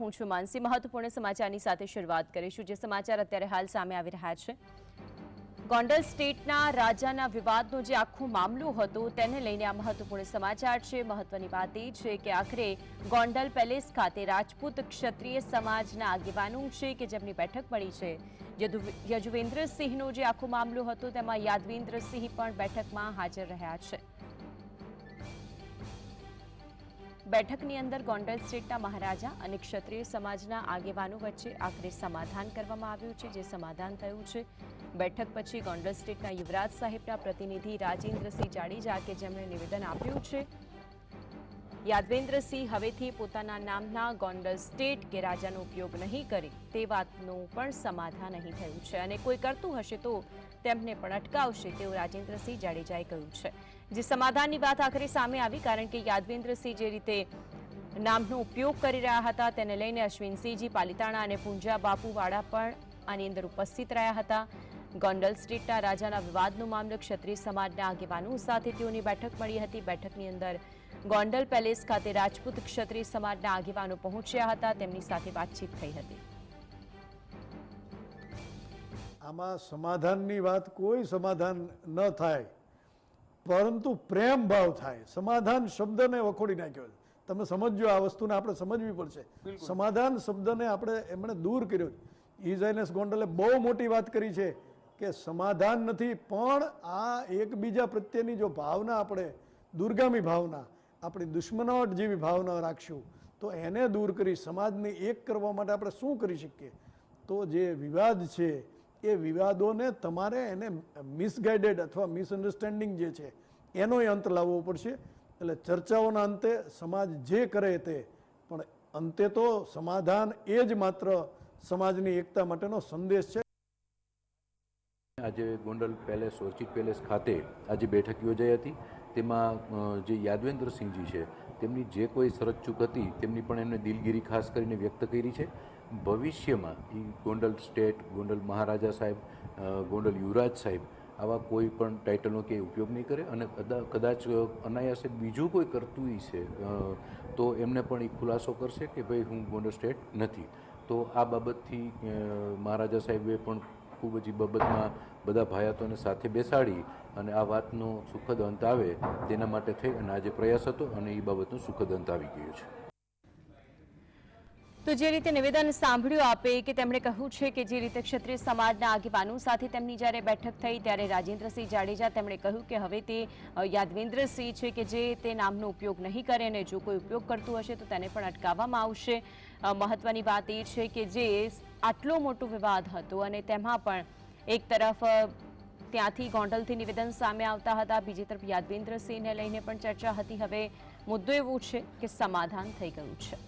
હું છું માનસી. મહત્વપૂર્ણ સમાચારની સાથે શરૂઆત કરીશું, જે સમાચાર અત્યારે હાલ સામે આવી રહ્યા છે. ગોંડલ સ્ટેટના રાજાના વિવાદનો જે આખો મામલો હતો, તેને લઈને આ મહત્વપૂર્ણ સમાચાર છે. મહત્વની વાત એ છે કે આખરે ગોંડલ પેલેસ ખાતે રાજપૂત ક્ષત્રિય સમાજના આગેવાનો છે કે જેમની બેઠક મળી છે. યજુવેન્દ્રસિંહનો જે આખો મામલો હતો, તેમાં યાદવેન્દ્રસિંહ પણ બેઠકમાં હાજર રહ્યા છે. બેઠકની અંદર ગોંડલ સ્ટેટના મહારાજા અને ક્ષત્રિય સમાજના આગેવાનો વચ્ચે આખરે સમાધાન કરવામાં આવ્યું છે, જે સમાધાન થયું છે. બેઠક પછી ગોંડલ સ્ટેટના યુવરાજ સાહેબના પ્રતિનિધિ રાજેન્દ્રસિંહ જાડેજા કે જેમણે નિવેદન આપ્યું છે યાદવેન્દ્રસિંહ હવેથી પોતાના નામના ગોંડલ સ્ટેટ કે રાજાનો ઉપયોગ નહીં કરે, તે વાતનું પણ સમાધાન અહીં થયું છે. અને કોઈ કરતું હશે તો તેમને પણ અટકાવશે, તેવું રાજેન્દ્રસિંહ જાડેજાએ કહ્યું છે. જે સમાધાનની વાત આખરે સામે આવી, કારણ કે યાદવેન્દ્રસિંહ જે રીતે નામનો ઉપયોગ કરી રહ્યા હતા, તેને લઈને અશ્વિનસિંહજી પાલિતાણા અને પૂંજા બાપુવાળા પણ આની અંદર ઉપસ્થિત રહ્યા હતા. ગોંડલ સ્ટેટના રાજાના વિવાદનો મામલો ક્ષત્રિય સમાજના આગેવાનો સાથે તેઓની બેઠક મળી હતી. બેઠકની અંદર ગોંડલ પેલેસ ખાતે રાજપૂત ક્ષત્રિય સમાજના આગેવાનો પહોંચ્યા હતા. તેમની સાથે વાતચીત થઈ હતી. આમાં સમાધાનની વાત કોઈ સમાધાન ન થાય પરંતુ પ્રેમ ભાવ થાય. સમાધાન શબ્દને વખોડી નાખ્યો છે. તમે સમજો આ વસ્તુને આપણે સમજવી પડશે. સમાધાન શબ્દને આપણે એમણે દૂર કર્યો ઇઝાઇનસ ઇઝાઇનેસ ગોંડલે બહુ મોટી વાત કરી છે કે સમાધાન નથી પણ આ એકબીજા પ્રત્યેની જો ભાવના આપણે દુર્ગામી ભાવના આપણી દુશ્મનાવટ જેવી ભાવના રાખશું, તો એને દૂર કરી સમાજને એક કરવા માટે આપણે શું કરી શકીએ? તો જે વિવાદ છે, એ વિવાદોને તમારે એને મિસગાઈડેડ અથવા મિસઅન્ડરસ્ટેન્ડિંગ જે છે એનો અંત લાવવો પડશે. એટલે ચર્ચાઓના અંતે સમાજ જે કરે તે, પણ અંતે તો સમાધાન એ જ માત્ર સમાજની એકતા માટેનો સંદેશ છે. આજે ગોંડલ પેલેસ ઓર્ચિડ પેલેસ ખાતે આજે બેઠક યોજાઈ હતી. તેમાં જે યાદવેન્દ્રસિંહજી છે, તેમની જે કોઈ શરત ચૂક હતી, તેમની પણ એમને દિલગીરી ખાસ કરીને વ્યક્ત કરી છે. ભવિષ્યમાં એ ગોંડલ સ્ટેટ, ગોંડલ મહારાજા સાહેબ ગોંડલ યુવરાજ સાહેબ, આવા કોઈ પણ ટાઇટલનો કે ઉપયોગ નહીં કરે અને કદાચ અનાયાસે બીજું કોઈ કરતું છે તો એમને પણ એ ખુલાસો કરશે કે ભાઈ હું ગોંડલ સ્ટેટ નથી. તો આ બાબતથી મહારાજા સાહેબે પણ ખૂબ જ બાબતમાં બધા ભાયાતોને સાથે બેસાડી અને આ વાતનો સુખદ અંત આવે તેના માટે થઈ અને આજે પ્રયાસ હતો અને એ બાબતનો સુખદ અંત આવી ગયો છે. તો જે રીતે નિવેદન સાંભળ્યું આપે કે તેમણે કહ્યું છે કે જે રીતે ક્ષત્રિય સમાજના આગેવાનો સાથે તેમની જ્યારે બેઠક થઈ ત્યારે રાજેન્દ્રસિંહ જાડેજા તેમણે કહ્યું કે હવે તે યાદવેન્દ્રસિંહ છે કે જે તે નામનો ઉપયોગ નહીં કરે અને જો કોઈ ઉપયોગ કરતું હશે તો તેને પણ અટકાવવામાં આવશે. મહત્વની વાત એ છે કે જે આટલો મોટો વિવાદ હતો અને તેમાં પણ એક તરફ ત્યાંથી ગોંડલથી નિવેદન સામે આવતા હતા. બીજી તરફ યાદવેન્દ્રસિંહને લઈને પણ ચર્ચા હતી. હવે મુદ્દો એવો છે કે સમાધાન થઈ ગયું છે.